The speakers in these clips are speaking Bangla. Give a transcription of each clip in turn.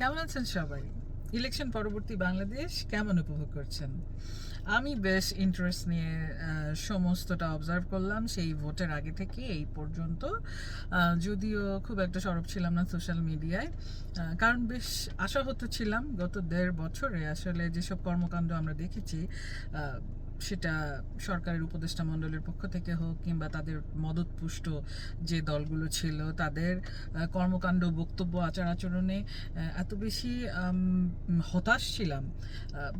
কেমন আছেন সবাই? ইলেকশন পরবর্তী বাংলাদেশ কেমন উপভোগ করছেন? আমি বেশ ইন্টারেস্ট নিয়ে সমস্তটা অবজার্ভ করলাম সেই ভোটের আগে থেকে এই পর্যন্ত। যদিও খুব একটা সরব ছিলাম না সোশ্যাল মিডিয়ায় কারণ বেশ আশাহত ছিলাম গত দেড় বছরে। আসলে যেসব কর্মকাণ্ড আমরা দেখেছি সেটা সরকারের উপদেষ্টা মণ্ডলের পক্ষ থেকে হোক কিংবা তাদের মদতপুষ্ট যে দলগুলো ছিল, তাদের কর্মকাণ্ড, বক্তব্য, আচার আচরণে এত বেশি হতাশ ছিলাম।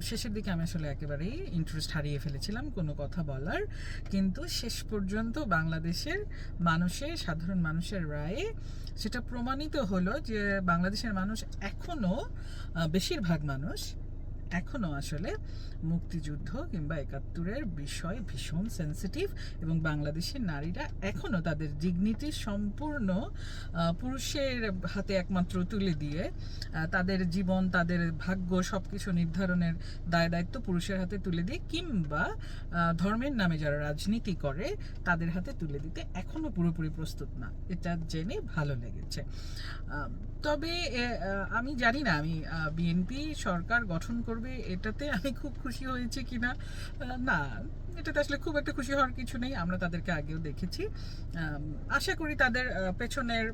শেষের দিকে আমি আসলে একেবারেই ইন্টারেস্ট হারিয়ে ফেলেছিলাম কোনো কথা বলার। কিন্তু শেষ পর্যন্ত বাংলাদেশের মানুষের সাধারণ মানুষের রায়ে সেটা প্রমাণিত হলো যে বাংলাদেশের মানুষ এখনও বেশিরভাগ মানুষ এখনও আসলে মুক্তিযুদ্ধ কিংবা একাত্তরের বিষয় ভীষণ সেন্সিটিভ এবং বাংলাদেশের নারীরা এখনও তাদের ডিগনিটি সম্পূর্ণ পুরুষের হাতে একমাত্র তুলে দিয়ে তাদের জীবন, তাদের ভাগ্য সব কিছু নির্ধারণের দায় দায়িত্ব পুরুষের হাতে তুলে দিয়ে কিংবা ধর্মের নামে যারা রাজনীতি করে তাদের হাতে তুলে দিতে এখনও পুরোপুরি প্রস্তুত না। এটা জেনে ভালো লেগেছে। তবে আমি জানি না, আমি বিএনপি সরকার গঠন করবে এটাতে আমি খুব খুশি হয়েছি কিনা না, এটাতে আসলে খুব একটা খুশি হওয়ার কিছু নেই, আমরা তাদেরকে আগেও দেখেছি। আশা করি তাদের পেছনের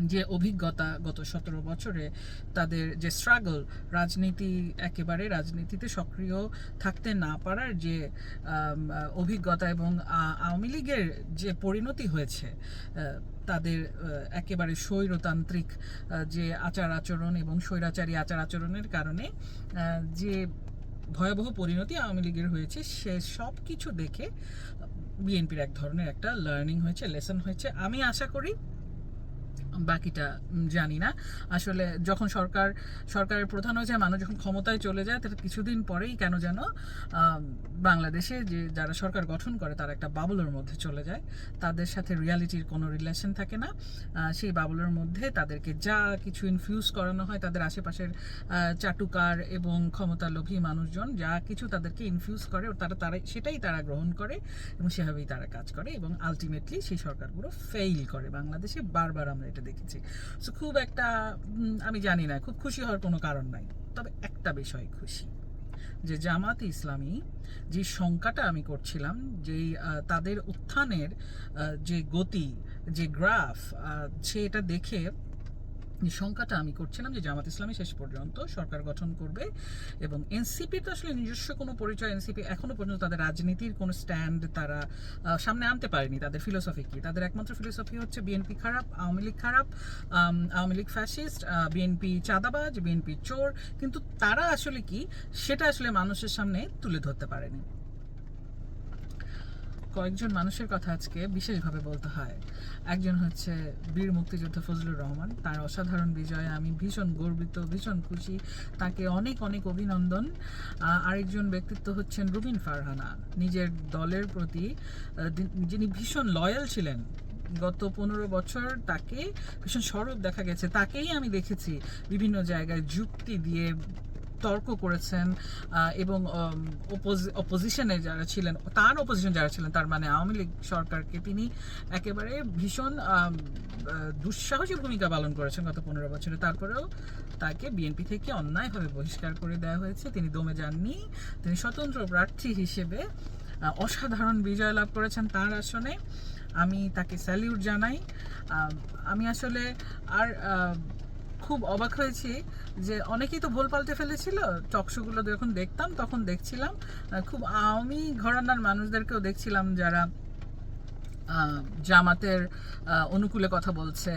যে অভিজ্ঞতা গত সতেরো বছরে তাদের যে স্ট্রাগল রাজনীতি একেবারে রাজনীতিতে সক্রিয় থাকতে না পারার যে অভিজ্ঞতা এবং আওয়ামী লীগের যে পরিণতি হয়েছে তাদের একেবারে স্বৈরতান্ত্রিক যে আচার আচরণ এবং স্বৈরাচারী আচার আচরণের কারণে যে ভয়াবহ পরিণতি আওয়ামী লীগের হয়েছে, সে সব কিছু দেখে বিএনপির এক ধরনের একটা লার্নিং হয়েছে লেসন হয়েছে। আমি আশা করি বাকিটা জানি না। আসলে যখন সরকার, সরকারের প্রধান হয়ে যায়, মানুষ যখন ক্ষমতায় চলে যায় তার কিছুদিন পরেই কেন যেন বাংলাদেশে যে যারা সরকার গঠন করে, তারা একটা বাবলের মধ্যে চলে যায়। তাদের সাথে রিয়ালিটির কোনো রিলেশন থাকে না। সেই বাবলের মধ্যে তাদেরকে যা কিছু ইনফিউজ করানো হয়, তাদের আশেপাশের চাটুকার এবং ক্ষমতালোভী মানুষজন, যা কিছু তাদেরকে ইনফিউজ করে তারা তারা সেটাই তারা গ্রহণ করে এবং সেভাবেই তারা কাজ করে এবং আলটিমেটলি সেই সরকারগুলো ফেইল করে। বাংলাদেশে বারবার আমরা এটা দেখেছি। সো খুব একটা আমি জানি না, খুব খুশি হওয়ার কোনো কারণ নাই। তবে একটা বিষয় খুশি, যে জামাত ইসলামী যে শঙ্কাটা আমি করছিলাম যে তাদের উত্থানের যে গতি, যে গ্রাফ সেটা দেখে শঙ্কাটা আমি করছিলাম যে জামাত ইসলামী শেষ পর্যন্ত সরকার গঠন করবে এবং এনসিপি তো আসলে নিজস্ব কোনো পরিচয়, এনসিপি এখনও পর্যন্ত তাদের রাজনীতির কোনো স্ট্যান্ড তারা সামনে আনতে পারেনি, তাদের ফিলোসফি কি? তাদের একমাত্র ফিলোসফি হচ্ছে বিএনপি খারাপ, আওয়ামী লীগ খারাপ আওয়ামী লীগ ফ্যাসিস্ট বিএনপি চাঁদাবাজ বিএনপি চোর, কিন্তু তারা আসলে কি? সেটা আসলে মানুষের সামনে তুলে ধরতে পারেনি। কয়েকজন মানুষের কথা আজকে বিশেষভাবে বলতে হয়। একজন হচ্ছে বীর মুক্তিযোদ্ধা ফজলুর রহমান, তার অসাধারণ বিজয়ে, আমি ভীষণ গর্বিত, ভীষণ খুশি, তাকে অনেক অনেক অভিনন্দন। আরেকজন ব্যক্তিত্ব হচ্ছেন রুবিন ফারহানা। নিজের দলের প্রতি যিনি ভীষণ লয়াল ছিলেন, গত পনেরো বছর তাকে ভীষণ সরব দেখা গেছে। তাকেই আমি দেখেছি বিভিন্ন জায়গায় যুক্তি দিয়ে তর্ক করেছেন এবং অপোজিশনে যারা ছিলেন, তার অপোজিশন যারা ছিলেন, তার মানে আওয়ামী লীগ সরকারকে তিনি একেবারে ভীষণ দুঃসাহসী ভূমিকা পালন করেছেন গত পনেরো বছরে। তারপরেও তাকে বিএনপি থেকে অন্যায়ভাবে বহিষ্কার করে দেওয়া হয়েছে। তিনি দমে যাননি। তিনি স্বতন্ত্র প্রার্থী হিসেবে অসাধারণ বিজয় লাভ করেছেন তার আসনে। আমি তাকে স্যালিউট জানাই। আমি আসলে আর খুব অবাক হয়েছি যে অনেকেই তো ভুল পাল্টে ফেলেছিল। টকশোগুলো যখন দেখতাম, তখন দেখছিলাম। খুব আওয়ামী ঘরানার মানুষদেরকেও দেখছিলাম যারা জামাতের অনুকূলে কথা বলছে,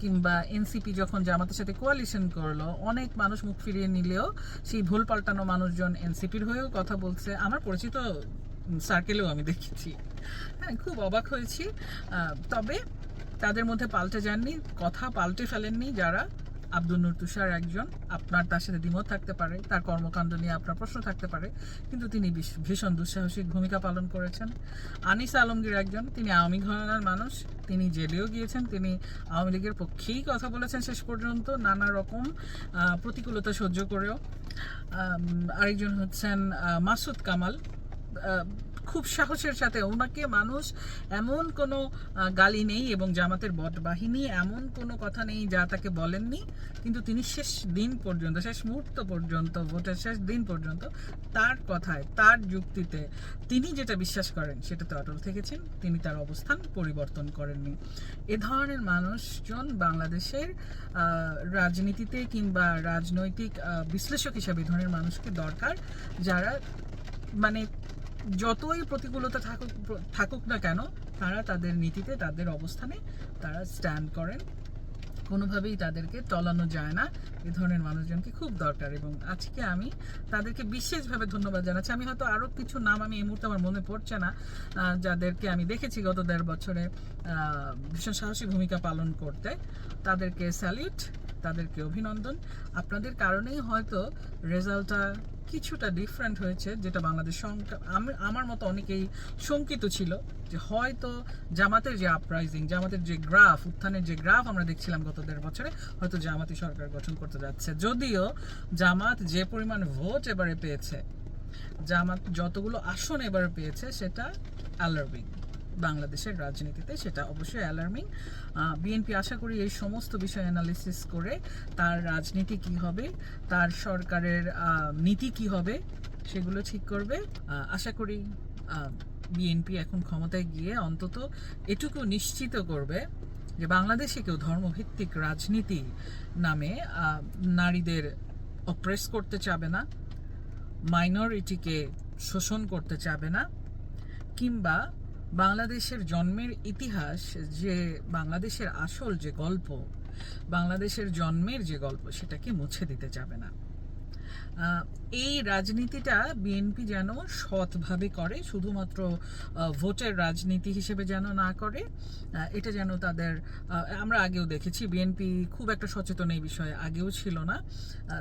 কিংবা এনসিপি যখন জামাতের সাথে কোয়ালিশন করল, অনেক মানুষ মুখ ফিরিয়ে নিলেও সেই ভুল পাল্টানো মানুষজন এনসিপির হয়েও কথা বলছে। আমার পরিচিত সার্কেলেও আমি দেখেছি। হ্যাঁ খুব অবাক হয়েছি। তবে তাদের মধ্যে পাল্টে যাননি, কথা পাল্টে ফেলেননি যারা। আব্দুল নূর তুষার একজন। আপনার তার সাথে দ্বিমত থাকতে পারে, তার কর্মকাণ্ড নিয়ে আপনার প্রশ্ন থাকতে পারে, কিন্তু তিনি ভীষণ দুঃসাহসিক ভূমিকা পালন করেছেন। আনিস আলমগীর একজন, তিনি আওয়ামী ঘরানার মানুষ, তিনি জেলেও গিয়েছেন, তিনি আওয়ামী লীগের পক্ষেই কথা বলেছেন শেষ পর্যন্ত, নানা রকম প্রতিকূলতা সহ্য করেও। আরেকজন হচ্ছেন মাসুদ কামাল খুব সাহসের সাথে ওনাকে মানুষ এমন কোনো গালি নেই এবং জামাতের বট বাহিনী এমন কোনো কথা নেই যা তাকে বলেননি। কিন্তু তিনি শেষ দিন পর্যন্ত, শেষ মুহূর্ত পর্যন্ত, ভোটের শেষ দিন পর্যন্ত তার কথায়, তার যুক্তিতে তিনি যেটা বিশ্বাস করেন সেটাতে অটল থেকেছেন। তিনি তার অবস্থান পরিবর্তন করেননি। এ ধরনের মানুষজন বাংলাদেশের রাজনীতিতে কিংবা রাজনৈতিক বিশ্লেষক হিসাবে ধরনের মানুষকে দরকার যারা মানে যতই প্রতিকূলতা থাকুক থাকুক না কেন, তারা তাদের নীতিতে, তাদের অবস্থানে তারা স্ট্যান্ড করেন। কোনোভাবেই তাদেরকে টলানো যায় না। এ ধরনের মানুষজনকে খুব দরকার এবং আজকে আমি তাদেরকে বিশেষভাবে ধন্যবাদ জানাচ্ছি। আমি হয়তো আরও কিছু নাম আমি এই মুহূর্তে আমার মনে পড়ছে না যাদেরকে আমি দেখেছি গত দেড় বছরে ভীষণ সাহসী ভূমিকা পালন করতে। তাদেরকে স্যালিউট তাদেরকে অভিনন্দন। আপনাদের কারণেই হয়তো রেজাল্টটা কিছুটা ডিফারেন্ট হয়েছে, যেটা বাংলাদেশ আমি, আমার মতো অনেকেই শঙ্কিত ছিল যে হয়তো জামাতের যে আপরাইজিং জামাতের যে গ্রাফ উত্থানের যে গ্রাফ আমরা দেখছিলাম গত দেড় বছরে, হয়তো জামাতি সরকার গঠন করতে যাচ্ছে। যদিও জামাত যে পরিমাণ ভোট এবারে পেয়েছে, জামাত যতগুলো আসন এবারে পেয়েছে, সেটা অ্যালার্মিং বাংলাদেশের রাজনীতিতে সেটা অবশ্যই অ্যালার্মিং বিএনপি আশা করি এই সমস্ত বিষয় অ্যানালিসিস করে তার রাজনীতি কি হবে, তার সরকারের নীতি কি হবে সেগুলো ঠিক করবে। আশা করি বিএনপি এখন ক্ষমতায় গিয়ে অন্তত এটুকু নিশ্চিত করবে যে বাংলাদেশে কেউ ধর্মভিত্তিক রাজনীতি নামে নারীদের অপ্রেস করতে চাবে না মাইনরিটিকে শোষণ করতে চাবে না, কিংবা বাংলাদেশের জন্মের ইতিহাস, যে বাংলাদেশের আসল যে গল্প, বাংলাদেশের জন্মের যে গল্প, সেটাকে মুছে দিতে যাবে না। এই রাজনীতিটা বিএনপি যেন সৎভাবে করে, শুধুমাত্র ভোটের রাজনীতি হিসেবে যেন না করে এটা যেন তাদের আমরা আগেও দেখেছি বিএনপি খুব একটা সচেতন এই বিষয়ে আগেও ছিল না।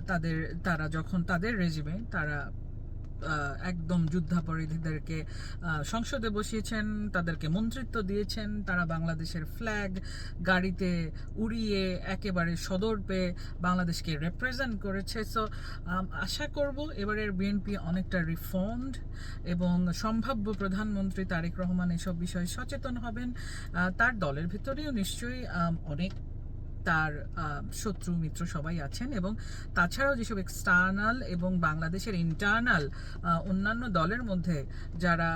তাদের, তারা যখন তাদের রেজিমে তারা একদম যুদ্ধাপরাধীদেরকে সংসদে বসিয়েছেন, তাদেরকে মন্ত্রিত্ব দিয়েছেন, তারা বাংলাদেশের ফ্ল্যাগ গাড়িতে উড়িয়ে একেবারে সদর পেয়ে বাংলাদেশকে রেপ্রেজেন্ট করেছে। সো আশা করব এবারের বিএনপি অনেকটা রিফর্মড এবং সম্ভাব্য প্রধানমন্ত্রী তারেক রহমান এসব বিষয়ে সচেতন হবেন। তার দলের ভিতরেও নিশ্চয়ই অনেক তার শত্রু, মিত্র সবাই আছেন এবং তাছাড়াও যেসব এক্সটার্নাল এবং বাংলাদেশের ইন্টারনাল অন্যান্য দলের মধ্যে যারা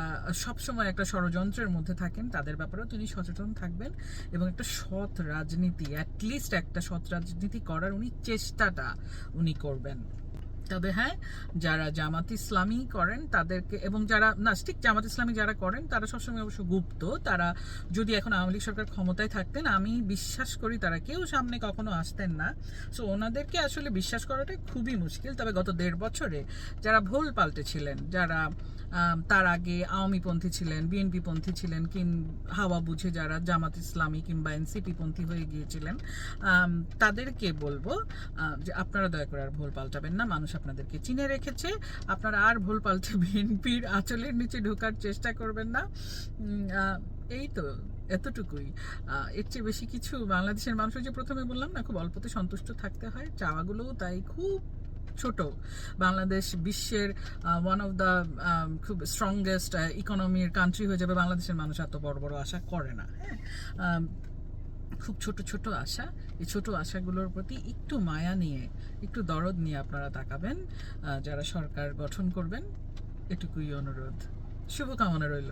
সবসময় একটা ষড়যন্ত্রের মধ্যে থাকেন, তাদের ব্যাপারেও তিনি সচেতন থাকবেন এবং একটা সৎ রাজনীতি অ্যাটলিস্ট একটা সৎ রাজনীতি করার উনি চেষ্টাটা উনি করবেন। তবে হ্যাঁ যারা জামাত ইসলামী করেন তাদেরকে, এবং যারা, না, ঠিক জামাত ইসলামী যারা করেন, তারা সবসময় অবশ্য গুপ্ত। তারা যদি এখন আওয়ামী লীগ সরকার ক্ষমতায় থাকতেন, আমি বিশ্বাস করি তারা কেউ সামনে কখনো আসতেন না। সো ওনাদেরকে আসলে বিশ্বাস করাটা খুবই মুশকিল। তবে গত দেড় বছরে যারা ভুল পাল্টেছিলেন যারা তার আগে আওয়ামী পন্থী ছিলেন বিএনপি পন্থী ছিলেন কিং হাওয়া বুঝে যারা জামাত ইসলামী কিংবা এনসিপি পন্থী হয়ে গিয়েছিলেন তাদেরকে বলব যে আপনারা দয়া করে আর ভুল পাল্টাবেন না, মানুষ আপনাদেরকে চিনে রেখেছে। আপনারা আর ভুল পাল্টে বিএনপির আঁচলের নিচে ঢোকার চেষ্টা করবেন না। এই তো, এতটুকুই। এর চেয়ে বেশি কিছু বাংলাদেশের মানুষের যে প্রথমে বললাম না, খুব অল্পতে সন্তুষ্ট থাকতে হয়। চাওয়াগুলোও তাই খুব ছোট। বাংলাদেশ বিশ্বের ওয়ান অফ দ্য খুব স্ট্রংগেস্ট ইকোনমির কান্ট্রি হয়ে যাবে বাংলাদেশের মানুষ, এত বড় বড় আশা করে না। হ্যাঁ? খুব ছোট ছোট আশা। এই ছোট আশাগুলোর প্রতি একটু মায়া নিয়ে, একটু দরদ নিয়ে আপনারা তাকাবেন। যারা সরকার গঠন করবেন, এটুকুই অনুরোধ। শুভকামনা রইল।